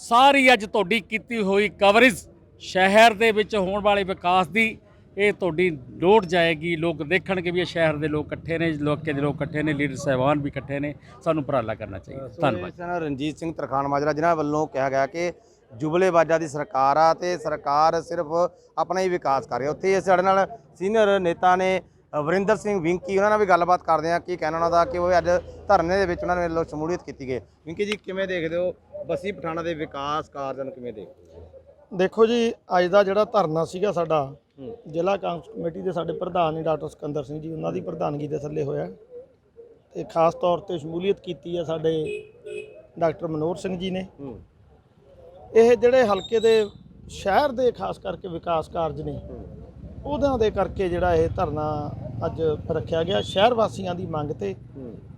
ਸਾਰੀ ਅੱਜ ਤੁਹਾਡੀ ਕੀਤੀ ਹੋਈ ਕਵਰੇਜ ਸ਼ਹਿਰ ਦੇ ਵਿੱਚ ਹੋਣ ਵਾਲੇ ਵਿਕਾਸ ਦੀ ਇਹ ਤੁਹਾਡੀ ਲੋੜ ਜਾਏਗੀ ਲੋਕ ਦੇਖਣਗੇ ਵੀ ਇਹ ਸ਼ਹਿਰ ਦੇ ਲੋਕ ਇਕੱਠੇ ਨੇ ਲੋਕੇ ਦੇ ਲੋਕ ਇਕੱਠੇ ਨੇ ਲੀਡਰ ਸਾਹਿਬਾਨ ਵੀ ਇਕੱਠੇ ਨੇ ਸਾਨੂੰ ਉਪਰਾਲਾ ਕਰਨਾ ਚਾਹੀਦਾ। ਧੰਨਵਾਦ। ਸਨ ਰਣਜੀਤ ਸਿੰਘ ਤਰਖਾਨ ਮਾਜਰਾ ਜਿਨ੍ਹਾਂ ਵੱਲੋਂ ਕਿਹਾ ਗਿਆ ਕਿ ਜੁਬਲੇਬਾਜ਼ਾਂ ਦੀ ਸਰਕਾਰ ਆ ਤੇ ਸਰਕਾਰ ਸਿਰਫ ਆਪਣਾ ਹੀ ਵਿਕਾਸ ਕਰ ਰਹੀ ਹੈ। ਉੱਥੇ ਸਾਡੇ ਨਾਲ ਸੀਨੀਅਰ ਨੇਤਾ ਨੇ ਵਰਿੰਦਰ ਸਿੰਘ ਵਿੰਕੀ ਉਹਨਾਂ ਨਾਲ ਵੀ ਗੱਲਬਾਤ ਕਰਦੇ ਆ ਕੀ ਕਹਿਣਾ ਉਹਨਾਂ ਦਾ ਕਿ ਉਹ ਅੱਜ ਧਰਨੇ ਦੇ ਵਿੱਚ ਉਹਨਾਂ ਨੇ ਵੱਲੋਂ ਸ਼ਮੂਲੀਅਤ ਕੀਤੀ ਗਈ। ਵਿੰਕੀ ਜੀ ਕਿਵੇਂ ਦੇਖਦੇ ਹੋ? ਬਸੀ ਪਠਾਣਾ ਦੇ ਵਿਕਾਸ ਕਾਰਜਾਂ ਨੂੰ ਕਿਵੇਂ ਦੇਖਦੇ ਹੋ? ਦੇਖੋ ਜੀ ਅੱਜ ਦਾ ਜਿਹੜਾ ਧਰਨਾ ਸੀਗਾ ਸਾਡਾ। ਜ਼ਿਲ੍ਹਾ ਕਾਂਗਰਸ ਕਮੇਟੀ ਦੇ ਸਾਡੇ ਪ੍ਰਧਾਨ ਨੇ ਡਾਕਟਰ ਸਿਕੰਦਰ ਸਿੰਘ ਜੀ ਉਹਨਾਂ ਦੀ ਪ੍ਰਧਾਨਗੀ ਦੇ ਥੱਲੇ ਹੋਇਆ। ਤੇ ਖਾਸ ਤੌਰ ਤੇ ਸ਼ਮੂਲੀਅਤ ਕੀਤੀ ਹੈ ਸਾਡੇ ਡਾਕਟਰ ਮਨੋਹਰ ਸਿੰਘ ਜੀ ਨੇ। ਇਹ ਜਿਹੜੇ ਹਲਕੇ ਦੇ ਸ਼ਹਿਰ ਦੇ ਖਾਸ ਕਰਕੇ ਵਿਕਾਸ ਕਾਰਜ ਨੇ ਉਹਨਾਂ ਦੇ ਕਰਕੇ ਜਿਹੜਾ ਇਹ ਧਰਨਾ ਅੱਜ ਰੱਖਿਆ ਗਿਆ ਸ਼ਹਿਰ ਵਾਸੀਆਂ ਦੀ ਮੰਗ ਤੇ।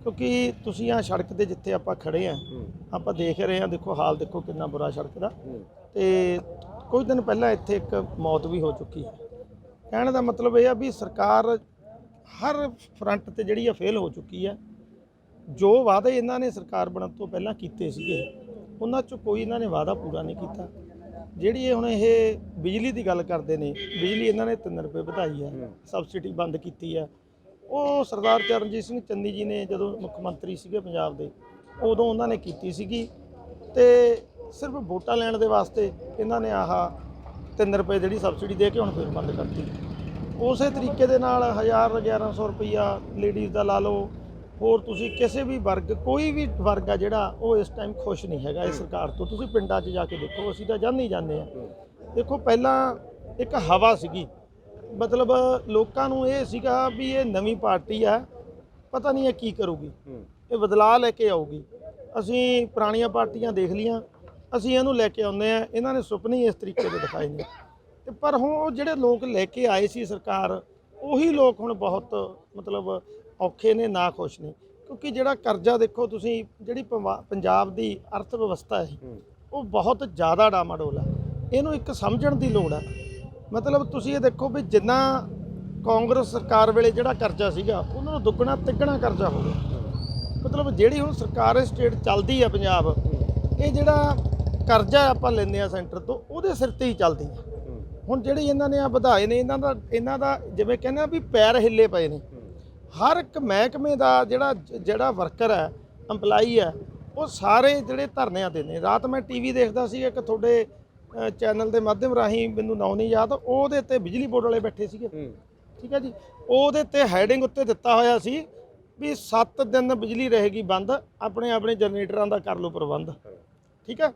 ਕਿਉਂਕਿ ਤੁਸੀਂ ਆ ਸੜਕ ਤੇ ਜਿੱਥੇ ਆਪਾਂ ਖੜੇ ਆ ਆਪਾਂ ਦੇਖ ਰਹੇ ਆ ਦੇਖੋ ਹਾਲ ਦੇਖੋ ਕਿੰਨਾ ਬੁਰਾ ਸੜਕ ਦਾ। ਤੇ ਕੁਝ ਦਿਨ ਪਹਿਲਾਂ ਇੱਥੇ ਇੱਕ ਮੌਤ ਵੀ ਹੋ ਚੁੱਕੀ ਹੈ। ਕਹਿਣ ਦਾ ਮਤਲਬ ਇਹ ਆ ਵੀ ਸਰਕਾਰ ਹਰ ਫਰੰਟ ਤੇ ਜਿਹੜੀ ਆ ਫੇਲ ਹੋ ਚੁੱਕੀ ਹੈ ਜੋ ਵਾਅਦੇ ਇਹਨਾਂ ਨੇ ਸਰਕਾਰ ਬਣਨ ਤੋਂ ਪਹਿਲਾਂ ਕੀਤੇ ਸੀਗੇ ਉਹਨਾਂ 'ਚ ਕੋਈ ਇਹਨਾਂ ਨੇ ਵਾਅਦਾ ਪੂਰਾ ਨਹੀਂ ਕੀਤਾ। ਜਿਹੜੀ ਇਹ ਹੁਣ ਇਹ ਬਿਜਲੀ ਦੀ ਗੱਲ ਕਰਦੇ ਨੇ ਬਿਜਲੀ ਇਹਨਾਂ ਨੇ 3 ਰੁਪਏ ਵਧਾਈ ਹੈ ਸਬਸਿਡੀ ਬੰਦ ਕੀਤੀ ਹੈ। ਉਹ ਸਰਦਾਰ ਚਰਨਜੀਤ ਸਿੰਘ ਚੰਨੀ ਜੀ ਨੇ ਜਦੋਂ ਮੁੱਖ ਮੰਤਰੀ ਸੀਗੇ ਪੰਜਾਬ ਦੇ ਉਦੋਂ ਉਹਨਾਂ ਨੇ ਕੀਤੀ ਸੀਗੀ ਤੇ ਸਿਰਫ ਵੋਟਾਂ ਲੈਣ ਦੇ ਵਾਸਤੇ ਇਹਨਾਂ ਨੇ ਆਹ 3 ਰੁਪਏ ਜਿਹੜੀ ਸਬਸਿਡੀ ਦੇ ਕੇ ਹੁਣ ਫਿਰ ਬੰਦ ਕਰਤੀ। ਉਸੇ ਤਰੀਕੇ ਦੇ ਨਾਲ 1000 1100 ਰੁਪਈਆ ਲੇਡੀਜ਼ ਦਾ ਲਾ ਲਓ ਹੋਰ ਤੁਸੀਂ ਕਿਸੇ ਵੀ ਵਰਗ ਕੋਈ ਵੀ ਵਰਗ ਆ ਜਿਹੜਾ ਉਹ ਇਸ ਟਾਈਮ ਖੁਸ਼ ਨਹੀਂ ਹੈਗਾ ਇਸ ਸਰਕਾਰ ਤੋਂ। ਤੁਸੀਂ ਪਿੰਡਾਂ 'ਚ ਜਾ ਕੇ ਦੇਖੋ ਅਸੀਂ ਤਾਂ ਜਾਂਦੇ ਹੀ ਜਾਂਦੇ ਆ ਦੇਖੋ ਪਹਿਲਾਂ ਇੱਕ ਹਵਾ ਸੀਗੀ। ਮਤਲਬ ਲੋਕਾਂ ਨੂੰ ਇਹ ਸੀਗਾ ਵੀ ਇਹ ਨਵੀਂ ਪਾਰਟੀ ਆ ਪਤਾ ਨਹੀਂ ਇਹ ਕੀ ਕਰੂਗੀ। ਇਹ ਬਦਲਾਅ ਲੈ ਕੇ ਆਊਗੀ। ਅਸੀਂ ਪੁਰਾਣੀਆਂ ਪਾਰਟੀਆਂ ਦੇਖ ਲੀਆਂ ਅਸੀਂ ਇਹਨੂੰ ਲੈ ਕੇ ਆਉਂਦੇ ਆ ਇਹਨਾਂ ਨੇ ਸੁਪਨੇ ਇਸ ਤਰੀਕੇ ਦੇ ਦਿਖਾਏ ਨੇ। ਤੇ ਪਰ ਹੁਣ ਜਿਹੜੇ ਲੋਕ ਲੈ ਕੇ ਆਏ ਸੀ ਸਰਕਾਰ ਉਹੀ ਲੋਕ ਹੁਣ ਬਹੁਤ ਮਤਲਬ ਔਖੇ ਨੇ ਨਾ ਖੁਸ਼ ਨੇ। ਕਿਉਂਕਿ ਜਿਹੜਾ ਕਰਜ਼ਾ ਦੇਖੋ ਤੁਸੀਂ ਜਿਹੜੀ ਪਵਾ- ਪੰਜਾਬ ਦੀ ਅਰਥ ਵਿਵਸਥਾ ਹੈ। ਉਹ ਬਹੁਤ ਜ਼ਿਆਦਾ ਡਾਮਾਡੋਲ ਹੈ। ਇਹਨੂੰ ਇੱਕ ਸਮਝਣ ਦੀ ਲੋੜ ਹੈ। ਮਤਲਬ ਤੁਸੀਂ ਇਹ ਦੇਖੋ ਵੀ ਜਿੰਨਾ ਕਾਂਗਰਸ ਸਰਕਾਰ ਵੇਲੇ ਜਿਹੜਾ ਕਰਜ਼ਾ ਸੀਗਾ ਉਹਨਾਂ ਨੂੰ ਦੁੱਗਣਾ ਤਿੱਗਣਾ ਕਰਜ਼ਾ ਹੋ ਗਿਆ। ਮਤਲਬ ਜਿਹੜੀ ਹੁਣ ਸਰਕਾਰ ਸਟੇਟ ਚੱਲਦੀ ਆ ਪੰਜਾਬ ਇਹ ਜਿਹੜਾ ਕਰਜ਼ਾ ਆਪਾਂ ਲੈਂਦੇ ਆ ਸੈਂਟਰ ਤੋਂ ਉਹਦੇ ਸਿਰ ਤੇ ਹੀ ਚੱਲਦੀ ਆ ਹੂੰ। ਹੁਣ ਜਿਹੜੇ ਇਹਨਾਂ ਨੇ ਆ ਵਧਾਏ ਨੇ ਇਹਨਾਂ ਦਾ ਇਹਨਾਂ ਦਾ ਜਿਵੇਂ ਕਹਿੰਦੇ ਆ ਵੀ ਪੈਰ ਹਿੱਲੇ ਪਏ ਨੇ। ਹਰ ਇੱਕ ਮਹਿਕਮੇ ਦਾ ਜਿਹੜਾ ਜਿਹੜਾ ਵਰਕਰ ਹੈ EMPLOYE ਹੈ ਉਹ ਸਾਰੇ ਜਿਹੜੇ ਧਰਨਿਆਂ ਤੇ ਨੇ। ਰਾਤ ਮੈਂ ਟੀਵੀ ਦੇਖਦਾ ਸੀ ਇੱਕ ਤੁਹਾਡੇ ਚੈਨਲ ਦੇ ਮਾਧਿਅਮ ਰਾਹੀਂ ਮੈਨੂੰ ਨਾਂ ਨਹੀਂ ਯਾਦ ਉਹਦੇ ਤੇ ਬਿਜਲੀ ਬੋਰਡ ਵਾਲੇ ਬੈਠੇ ਸੀਗੇ। ਠੀਕ ਹੈ ਜੀ? ਉਹਦੇ ਤੇ ਹੈਡਿੰਗ ਉੱਤੇ ਦਿੱਤਾ ਹੋਇਆ ਸੀ ਵੀ 7 ਦਿਨ ਬਿਜਲੀ ਰਹੇਗੀ ਬੰਦ ਆਪਣੇ ਆਪਣੇ ਜਨਰੇਟਰਾਂ ਦਾ ਕਰ ਲਓ ਪ੍ਰਬੰਧ। ਠੀਕ ਹੈ?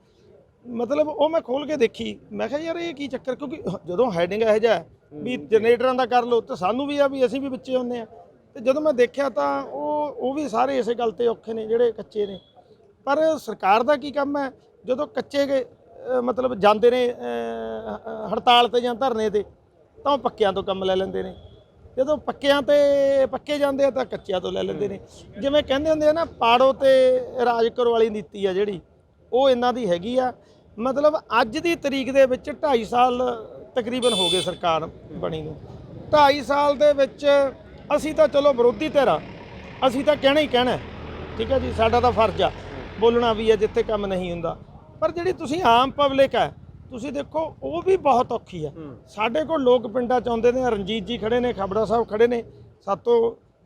ਮਤਲਬ ਉਹ ਮੈਂ ਖੋਲ ਕੇ ਦੇਖੀ। ਮੈਂ ਕਿਹਾ ਯਾਰ ਇਹ ਕੀ ਚੱਕਰ? ਕਿਉਂਕਿ ਜਦੋਂ ਹੈਡਿੰਗ ਇਹੋ ਜਿਹਾ ਵੀ ਜਨਰੇਟਰਾਂ ਦਾ ਕਰ ਲਓ ਤੇ ਸਾਨੂੰ ਵੀ ਆ ਵੀ ਅਸੀਂ ਵੀ ਵਿੱਚੇ ਹੁੰਦੇ ਆ ਤੇ ਜਦੋਂ ਮੈਂ ਦੇਖਿਆ ਤਾਂ ਉਹ ਉਹ ਵੀ ਸਾਰੇ ਇਸੇ ਗੱਲ ਤੇ ਔਖੇ ਨੇ, ਜਿਹੜੇ ਕੱਚੇ ਨੇ। ਪਰ ਸਰਕਾਰ ਦਾ ਕੀ ਕੰਮ ਹੈ? ਜਦੋਂ ਕੱਚੇ ਗਏ ਮਤਲਬ ਜਾਂਦੇ ਨੇ ਹੜਤਾਲ ਤੇ ਜਾਂ ਧਰਨੇ ਤੇ, ਤਾਂ ਉਹ ਪੱਕਿਆਂ ਤੋਂ ਕੰਮ ਲੈ ਲੈਂਦੇ ਨੇ। ਜਦੋਂ ਪੱਕਿਆਂ ਤੇ ਪੱਕੇ ਜਾਂਦੇ ਆ, ਤਾਂ ਕੱਚਿਆਂ ਤੋਂ ਲੈ ਲੈਂਦੇ ਨੇ। ਜਿਵੇਂ ਕਹਿੰਦੇ ਹੁੰਦੇ ਆ ਨਾ, ਪਾੜੋ ਤੇ ਰਾਜ ਕਰੋ ਵਾਲੀ ਨੀਤੀ ਆ ਜਿਹੜੀ, ਉਹ ਇਹਨਾਂ ਦੀ ਹੈਗੀ ਆ। ਮਤਲਬ ਅੱਜ ਦੀ ਤਰੀਕ ਦੇ ਵਿੱਚ 2.5 ਸਾਲ ਤਕਰੀਬਨ ਹੋ ਗਏ ਸਰਕਾਰ ਬਣੀ ਨੂੰ। 2.5 ਸਾਲ ਦੇ ਵਿੱਚ ਅਸੀਂ ਤਾਂ ਚਲੋ ਵਿਰੋਧੀ ਧਿਰ ਅਸੀਂ ਤਾਂ ਕਹਿਣਾ ਹੀ ਕਹਿਣਾ। ਠੀਕ ਹੈ ਜੀ ਸਾਡਾ ਤਾਂ ਫਰਜ਼ ਆ। ਬੋਲਣਾ ਵੀ ਹੈ ਜਿੱਥੇ ਕੰਮ ਨਹੀਂ ਹੁੰਦਾ। ਪਰ ਜਿਹੜੀ ਤੁਸੀਂ ਆਮ ਪਬਲਿਕ ਹੈ ਤੁਸੀਂ ਦੇਖੋ ਉਹ ਵੀ ਬਹੁਤ ਔਖੀ ਹੈ। ਸਾਡੇ ਕੋਲ ਲੋਕ ਪਿੰਡਾਂ ਚ ਆਉਂਦੇ ਨੇ ਰਣਜੀਤ ਜੀ ਖੜੇ ਨੇ ਖਬੜਾ ਸਾਹਿਬ ਖੜੇ ਨੇ ਸਾਤੋਂ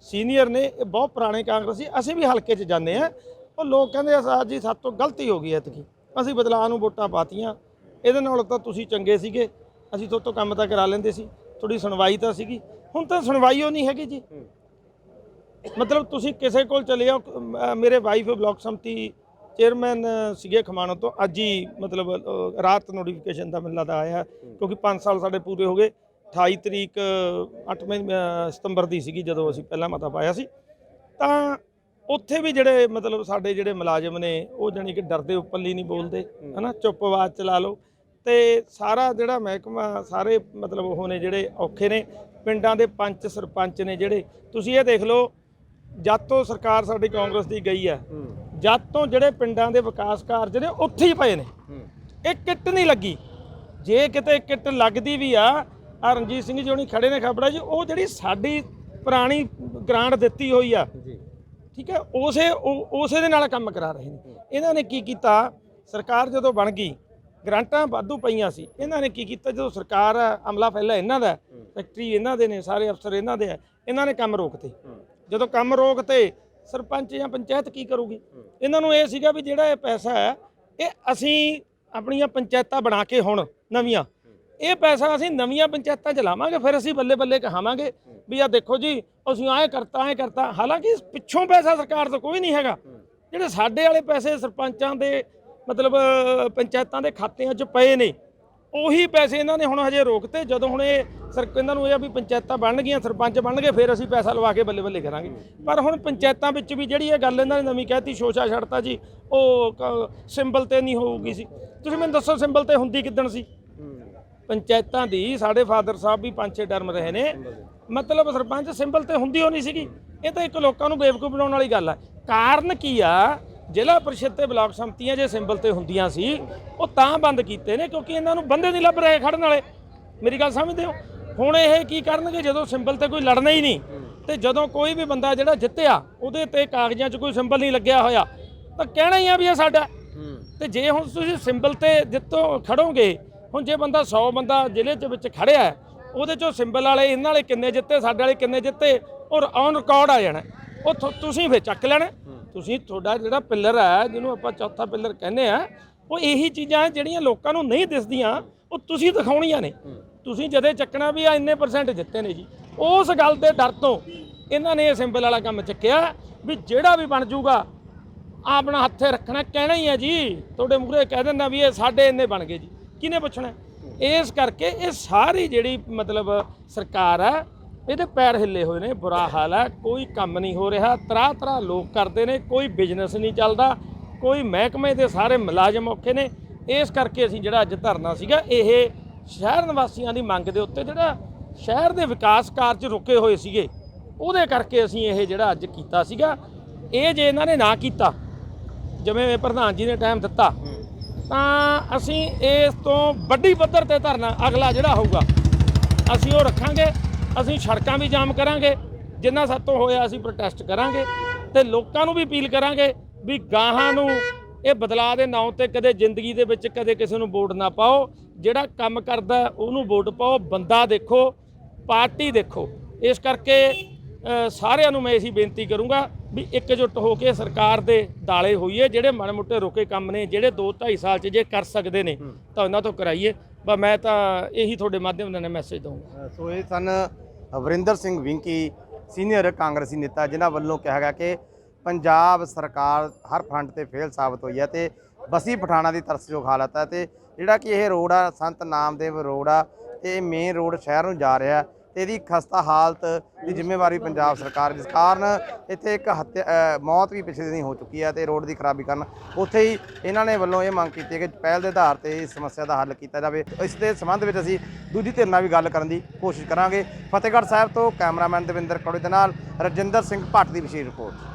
ਸੀਨੀਅਰ ਨੇ ਇਹ ਬਹੁਤ ਪੁਰਾਣੇ ਕਾਂਗਰਸੀ ਅਸੀਂ ਵੀ ਹਲਕੇ 'ਚ ਜਾਂਦੇ ਆ ਉਹ ਲੋਕ ਕਹਿੰਦੇ ਆ ਜੀ ਸਾਤੋਂ ਗਲਤੀ ਹੋ ਗਈ ਐਤਕੀ ਅਸੀਂ ਬਦਲਾਅ ਨੂੰ ਵੋਟਾਂ ਪਾਤੀਆਂ। ਇਹਦੇ ਨਾਲ ਤਾਂ ਤੁਸੀਂ ਚੰਗੇ ਸੀਗੇ। ਅਸੀਂ ਤੋਂ ਕੰਮ ਤਾਂ ਕਰਾ ਲੈਂਦੇ ਸੀ। ਥੋੜੀ ਸੁਣਵਾਈ ਤਾਂ ਸੀਗੀ। ਹੁਣ ਤਾਂ ਸੁਣਵਾਈ ਉਹ ਨਹੀਂ ਹੈਗੀ ਜੀ। ਮਤਲਬ ਤੁਸੀਂ ਕਿਸੇ ਕੋਲ ਚਲੇ ਜਾਓ ਮੇਰੇ ਵਾਈਫ ਬਲਾਕ ਸੰਮਤੀ ਚੇਅਰਮੈਨ ਸੀਗੇ ਖਮਾਣੋ ਤੋਂ। ਅੱਜ ਹੀ ਮਤਲਬ ਰਾਤ ਨੋਟੀਫਿਕੇਸ਼ਨ ਦਾ ਮੈਨੂੰ ਲੱਗਦਾ ਆਇਆ ਕਿਉਂਕਿ 5 ਸਾਲ ਸਾਡੇ ਪੂਰੇ ਹੋ ਗਏ। 28 ਤਰੀਕ 8ਵੇਂ ਸਤੰਬਰ ਦੀ ਸੀਗੀ ਜਦੋਂ ਅਸੀਂ ਪਹਿਲਾ ਮਤਾ ਪਾਇਆ ਸੀ। ਤਾਂ ਉੱਥੇ ਵੀ ਜਿਹੜੇ ਮਤਲਬ ਸਾਡੇ ਜਿਹੜੇ ਮੁਲਾਜ਼ਮ ਨੇ ਉਹ ਜਾਨੀ ਕਿ ਡਰਦੇ ਉੱਪਰਲੀ ਨਹੀਂ ਬੋਲਦੇ ਹਨਾ? ਚੁੱਪ ਆਵਾਜ਼ ਚਲਾ ਲਓ। ਤੇ ਸਾਰਾ ਜਿਹੜਾ ਮਹਿਕਮਾ ਸਾਰੇ ਮਤਲਬ ਉਹ ਨੇ ਜਿਹੜੇ ਔਖੇ ਨੇ ਪਿੰਡਾਂ ਦੇ ਪੰਚ ਸਰਪੰਚ ਨੇ ਜਿਹੜੇ ਤੁਸੀਂ ਇਹ ਦੇਖ ਲਓ ਜਦ ਤੋਂ ਸਰਕਾਰ ਸਾਡੀ ਕਾਂਗਰਸ ਦੀ ਗਈ ਹੈ ਜਦ ਤੋਂ ਜਿਹੜੇ ਪਿੰਡਾਂ ਦੇ ਵਿਕਾਸ ਕਾਰਜ ਨੇ ਉੱਥੇ ਹੀ ਪਏ ਨੇ। ਇੱਕ ਕਿੱਟ ਨਹੀਂ ਲੱਗੀ। ਜੇ ਕਿਤੇ ਕਿੱਟ ਲੱਗਦੀ ਵੀ ਆ ਆ ਰਣਜੀਤ ਸਿੰਘ ਜੀ ਹੁਣੀ ਖੜੇ ਨੇ ਖਬੜਾ ਜੀ ਉਹ ਜਿਹੜੀ ਸਾਡੀ ਪੁਰਾਣੀ ਗ੍ਰਾਂਟ ਦਿੱਤੀ ਹੋਈ ਆ ਠੀਕ ਹੈ ਉਸੇ ਉਸੇ ਦੇ ਨਾਲ ਕੰਮ ਕਰਾ ਰਹੇ ਨੇ। ਇਹਨਾਂ ਨੇ ਕੀ ਕੀਤਾ? ਸਰਕਾਰ ਜਦੋਂ ਬਣ ਗਈ ਗ੍ਰਾਂਟਾਂ ਵਾਧੂ ਪਈਆਂ ਸੀ। ਇਹਨਾਂ ਨੇ ਕੀ ਕੀਤਾ? ਜਦੋਂ ਸਰਕਾਰ ਆ, ਅਮਲਾ ਪਹਿਲਾਂ ਇਹਨਾਂ ਦਾ ਫੈਕਟਰੀ ਇਹਨਾਂ ਦੇ ਨੇ ਸਾਰੇ ਅਫਸਰ ਇਹਨਾਂ ਦੇ ਆ ਇਹਨਾਂ ਨੇ ਕੰਮ ਰੋਕਤੇ। ਜਦੋਂ ਕੰਮ ਰੋਕਤੇ ਸਰਪੰਚ ਜਾਂ ਪੰਚਾਇਤ ਕੀ ਕਰੂਗੀ? ਇਹਨਾਂ ਨੂੰ ਇਹ ਸੀਗਾ ਵੀ ਜਿਹੜਾ ਇਹ ਪੈਸਾ ਹੈ ਇਹ ਅਸੀਂ ਆਪਣੀਆਂ ਪੰਚਾਇਤਾਂ ਬਣਾ ਕੇ ਹੁਣ ਨਵੀਆਂ। ਇਹ ਪੈਸਾ ਅਸੀਂ ਨਵੀਆਂ ਪੰਚਾਇਤਾਂ ਚ ਲਾਵਾਂਗੇ ਫਿਰ ਅਸੀਂ ਬੱਲੇ ਬੱਲੇ ਕਹਾਵਾਂਗੇ ਵੀ ਆ ਦੇਖੋ ਜੀ ਅਸੀਂ ਐਂ ਕਰਤਾ ਐਂ ਕਰਤਾ। ਹਾਲਾਂਕਿ ਪਿੱਛੋਂ ਪੈਸਾ ਸਰਕਾਰ ਤੋਂ ਕੋਈ ਨਹੀਂ ਹੈਗਾ। ਜਿਹੜੇ ਸਾਡੇ ਵਾਲੇ ਪੈਸੇ ਸਰਪੰਚਾਂ ਦੇ ਮਤਲਬ ਪੰਚਾਇਤਾਂ ਦੇ ਖਾਤਿਆਂ 'ਚ ਪਏ ਨੇ। ਉਹੀ ਪੈਸੇ ਇਹਨਾਂ ਨੇ ਹੁਣ ਹਜੇ ਰੋਕਤੇ। ਜਦੋਂ ਹੁਣ ਇਹ ਸਰ, ਇਹਨਾਂ ਨੂੰ ਇਹ ਆ ਵੀ ਪੰਚਾਇਤਾਂ ਬਣ ਗਈਆਂ, ਸਰਪੰਚ ਬਣ ਗਏ, ਫਿਰ ਅਸੀਂ ਪੈਸਾ ਲਵਾ ਕੇ ਬੱਲੇ ਬੱਲੇ ਕਰਾਂਗੇ। ਪਰ ਹੁਣ ਪੰਚਾਇਤਾਂ ਵਿੱਚ ਵੀ ਜਿਹੜੀ ਇਹ ਗੱਲ ਇਹਨਾਂ ਨੇ ਨਵੀਂ ਕਹਿਤੀ, ਸ਼ੋਸ਼ਾ ਛੱਡਤਾ ਜੀ, ਉਹ ਕ- ਸਿੰਬਲ ਤੇ ਨਹੀਂ ਹੋਊਗੀ ਸੀ। ਤੁਸੀਂ ਮੈਨੂੰ ਦੱਸੋ ਸਿੰਬਲ ਤੇ ਹੁੰਦੀ ਕਿੱਦਣ ਸੀ? ਪੰਚਾਇਤਾਂ ਦੀ, ਸਾਡੇ ਫਾਦਰ ਸਾਹਿਬ ਵੀ ਪੰਜ ਛੇ ਟਰਮ ਰਹੇ ਨੇ। ਮਤਲਬ ਸਰਪੰਚ ਸਿੰਬਲ ਤੇ ਹੁੰਦੀ ਹੋ ਨਹੀਂ ਸੀਗੀ। ਇਹ ਤਾਂ ਇੱਕ ਲੋਕਾਂ ਨੂੰ ਬੇਵਕੂਫ ਬਣਾਉਣ ਵਾਲੀ ਗੱਲ ਆ। ਕਾਰਨ ਕੀ ਆ? ਜ਼ਿਲ੍ਹਾ ਪਰਿਸ਼ਦ ਤੇ ਬਲਾਕ ਸੰਮਤੀਆਂ ਜੇ ਸਿੰਬਲ ਤੇ ਹੁੰਦੀਆਂ ਸੀ, ਉਹ ਤਾਂ ਬੰਦ ਕੀਤੇ ਨੇ ਕਿਉਂਕਿ ਇਹਨਾਂ ਨੂੰ ਬੰਦੇ ਨਹੀਂ ਲੱਭ ਰਹੇ ਖੜਨ ਵਾਲੇ। ਮੇਰੀ ਗੱਲ ਸਮਝਦੇ ਹੋ? ਹੁਣ ਇਹ ਕੀ ਕਰਨਗੇ? ਜਦੋਂ ਸਿੰਬਲ ਤੇ ਕੋਈ ਲੜਨਾ ਹੀ ਨਹੀਂ, ਤੇ ਜਦੋਂ ਕੋਈ ਵੀ ਬੰਦਾ ਜਿਹੜਾ ਜਿੱਤਿਆ, ਉਹਦੇ ਤੇ ਕਾਗਜ਼ਾਂ 'ਚ ਕੋਈ ਸਿੰਬਲ ਨਹੀਂ ਲੱਗਿਆ ਹੋਇਆ, ਤਾਂ ਕਹਿਣਾ ਹੀ ਆ ਵੀ ਇਹ ਸਾਡਾ। ਤੇ ਜੇ ਹੁਣ ਤੁਸੀਂ ਸਿੰਬਲ ਤੇ ਜਿੱਤੋ, ਖੜੋਗੇ, ਹੁਣ ਜੇ ਬੰਦਾ 100 ਬੰਦਾ ਜ਼ਿਲ੍ਹੇ ਦੇ ਵਿੱਚ ਖੜਿਆ ਉਹਦੇ ਚੋਂ ਸਿੰਬਲ ਵਾਲੇ ਇਹਨਾਂ ਵਾਲੇ ਕਿੰਨੇ ਜਿੱਤੇ, ਸਾਡੇ ਵਾਲੇ ਕਿੰਨੇ ਜਿੱਤੇ, ਔਰ ਔਨ ਰਿਕਾਰਡ ਆ ਜਾਣਾ। ਉਹ ਤੁਸੀਂ ਫਿਰ ਚੱਕ ਲੈਣਾ। ਤੁਸੀਂ ਤੁਹਾਡਾ ਜਿਹੜਾ ਪਿੱਲਰ ਹੈ ਜਿਹਨੂੰ ਆਪਾਂ ਚੌਥਾ ਪਿੱਲਰ ਕਹਿੰਦੇ ਆ ਉਹ ਇਹੀ ਚੀਜ਼ਾਂ ਜਿਹੜੀਆਂ ਲੋਕਾਂ ਨੂੰ ਨਹੀਂ ਦਿਸਦੀਆਂ ਉਹ ਤੁਸੀਂ ਦਿਖਾਉਣੀਆਂ ਨੇ। ਤੁਸੀਂ ਜਦੇ ਚੱਕਣਾ ਵੀ ਆ ਇੰਨੇ ਪਰਸੈਂਟ ਜਿੱਤੇ ਨੇ ਜੀ। ਉਸ ਗੱਲ ਦੇ ਡਰ ਤੋਂ ਇਹਨਾਂ ਨੇ ਇਹ ਸਿੰਬਲ ਵਾਲਾ ਕੰਮ ਚੱਕਿਆ ਵੀ ਜਿਹੜਾ ਵੀ ਬਣ ਜਾਊਗਾ ਆਪਣਾ ਹੱਥੇ ਰੱਖਣਾ ਕਹਿਣਾ ਹੀ ਹੈ ਜੀ। ਤੁਹਾਡੇ ਮੂਹਰੇ ਕਹਿ ਦਿੰਦਾ ਵੀ ਇਹ ਸਾਡੇ ਇੰਨੇ ਬਣ ਗਏ ਜੀ। ਕਿਹਨੇ ਪੁੱਛਣਾ? ਇਸ ਕਰਕੇ ਇਹ ਸਾਰੀ ਜਿਹੜੀ ਮਤਲਬ ਸਰਕਾਰ ਹੈ ਇਹਦੇ ਪੈਰ ਹਿੱਲੇ ਹੋਏ ਨੇ, ਬੁਰਾ ਹਾਲ ਹੈ, ਕੋਈ ਕੰਮ ਨਹੀਂ ਹੋ ਰਿਹਾ ਤਰਾ ਤਰਾ ਲੋਕ ਕਰਦੇ ਨੇ, ਕੋਈ ਬਿਜ਼ਨਸ ਨਹੀਂ ਚੱਲਦਾ, ਕੋਈ ਮਹਿਕਮੇ ਦੇ ਸਾਰੇ ਮੁਲਾਜ਼ਮ ਔਖੇ ਨੇ। ਇਸ ਕਰਕੇ ਅਸੀਂ ਜਿਹੜਾ ਅੱਜ ਧਰਨਾ ਸੀਗਾ, ਇਹ ਸ਼ਹਿਰ ਨਿਵਾਸੀਆਂ ਦੀ ਮੰਗ ਦੇ ਉੱਤੇ ਜਿਹੜਾ ਸ਼ਹਿਰ ਦੇ ਵਿਕਾਸ ਕਾਰਜ ਰੁਕੇ ਹੋਏ ਸੀਗੇ, ਉਹਦੇ ਕਰਕੇ ਅਸੀਂ ਇਹ ਜਿਹੜਾ ਅੱਜ ਕੀਤਾ ਸੀਗਾ। ਇਹ ਜੇ ਇਹਨਾਂ ਨੇ ਨਾ ਕੀਤਾ, ਜਿਵੇਂ ਪ੍ਰਧਾਨ ਜੀ ਨੇ ਟਾਈਮ ਦਿੱਤਾ, ਤਾਂ ਅਸੀਂ ਇਸ ਤੋਂ ਵੱਡੀ ਪੱਧਰ ਤੇ ਧਰਨਾ ਅਗਲਾ ਜਿਹੜਾ ਹੋਊਗਾ, ਅਸੀਂ ਉਹ ਰੱਖਾਂਗੇ। ਅਸੀਂ ਸੜਕਾਂ ਵੀ ਜਾਮ ਕਰਾਂਗੇ ਜਿੰਨਾ ਸਾਤੋਂ ਹੋਇਆ ਅਸੀਂ ਪ੍ਰੋਟੈਸਟ ਕਰਾਂਗੇ ਤੇ ਲੋਕਾਂ ਨੂੰ ਵੀ ਅਪੀਲ ਕਰਾਂਗੇ ਵੀ ਗਾਹਾਂ ਨੂੰ ਇਹ ਬਦਲਾਅ ਦੇ ਨਾਂ ਤੇ ਕਦੇ ਜ਼ਿੰਦਗੀ ਦੇ ਵਿੱਚ ਕਦੇ ਕਿਸੇ ਨੂੰ ਵੋਟ ਨਾ ਪਾਓ। ਜਿਹੜਾ ਕੰਮ ਕਰਦਾ ਉਹਨੂੰ ਵੋਟ ਪਾਓ ਬੰਦਾ ਦੇਖੋ ਪਾਰਟੀ ਦੇਖੋ। ਇਸ ਕਰਕੇ ਸਾਰਿਆਂ ਨੂੰ ਮੈਂ ਇਸੀ ਬੇਨਤੀ ਕਰੂੰਗਾ ਵੀ ਇਕਜੁੱਟ ਹੋ ਕੇ ਸਰਕਾਰ ਦੇ ਦਾਲੇ ਹੋਈਏ ਜਿਹੜੇ ਮਾੜੇ ਮੋਟੇ ਰੋਕੇ ਕੰਮ ਨੇ ਜਿਹੜੇ 2 2.5 ਸਾਲ 'ਚ ਜੇ ਕਰ ਸਕਦੇ ਨੇ ਤਾਂ ਉਹਨਾਂ ਤੋਂ ਕਰਾਈਏ। ਬਸ ਮੈਂ ਤਾਂ ਇਹੀ ਤੁਹਾਡੇ ਮਾਧਿਅਮ ਨਾਲ ਮੈਸੇਜ ਦਊਂਗਾ। ਸੋ ਇਹ ਸਨ ਵਰਿੰਦਰ ਸਿੰਘ ਵਿੰਕੀ, ਸੀਨੀਅਰ ਕਾਂਗਰਸੀ ਨੇਤਾ, ਜਿਨ੍ਹਾਂ ਵੱਲੋਂ ਕਿਹਾ ਗਿਆ ਕਿ ਪੰਜਾਬ ਸਰਕਾਰ ਹਰ ਫਰੰਟ ਤੇ ਫੇਲ ਸਾਬਤ ਹੋਈ ਹੈ ਤੇ ਬਸੀ ਪਠਾਣਾ ਦੀ ਤਰਸਯੋਗ ਹਾਲਤ ਹੈ ਤੇ ਜਿਹੜਾ ਕਿ ਇਹ ਰੋਡ ਆ, ਸੰਤ ਨਾਮਦੇਵ ਰੋਡ ਆ ਤੇ ਇਹ ਮੇਨ ਰੋਡ ਸ਼ਹਿਰ ਨੂੰ ਜਾ ਰਿਹਾ ਤੇ ਇਹਦੀ ਖਸਤਾ ਹਾਲਤ ਦੀ ਜ਼ਿੰਮੇਵਾਰੀ ਪੰਜਾਬ ਸਰਕਾਰ ਜਿਸ ਕਾਰਨ ਇੱਥੇ ਇੱਕ ਹੱਤਿਆ ਮੌਤ ਵੀ ਪਿਛਲੇ ਦਿਨੀ ਹੋ ਚੁੱਕੀ ਹੈ ਤੇ ਰੋਡ ਦੀ ਖਰਾਬੀ ਕਾਰਨ ਉੱਥੇ ਹੀ ਇਹਨਾਂ ਨੇ ਵੱਲੋਂ ਇਹ ਮੰਗ ਕੀਤੀ ਹੈ ਕਿ ਪਹਿਲ ਦੇ ਆਧਾਰ ਤੇ ਇਸ ਸਮੱਸਿਆ ਦਾ ਹੱਲ ਕੀਤਾ ਜਾਵੇ। ਇਸ ਦੇ ਸੰਬੰਧ ਵਿੱਚ ਅਸੀਂ ਦੂਜੀ ਧਿਰ ਨਾਲ ਵੀ ਗੱਲ ਕਰਨ ਦੀ ਕੋਸ਼ਿਸ਼ ਕਰਾਂਗੇ। ਫਤਿਹਗੜ੍ਹ ਸਾਹਿਬ ਤੋਂ ਕੈਮਰਾਮੈਨ ਦਵਿੰਦਰ ਕੌੜੇ ਦੇ ਨਾਲ ਰਜਿੰਦਰ ਸਿੰਘ ਭੱਟ ਦੀ ਵਿਸ਼ੇਸ਼ ਰਿਪੋਰਟ।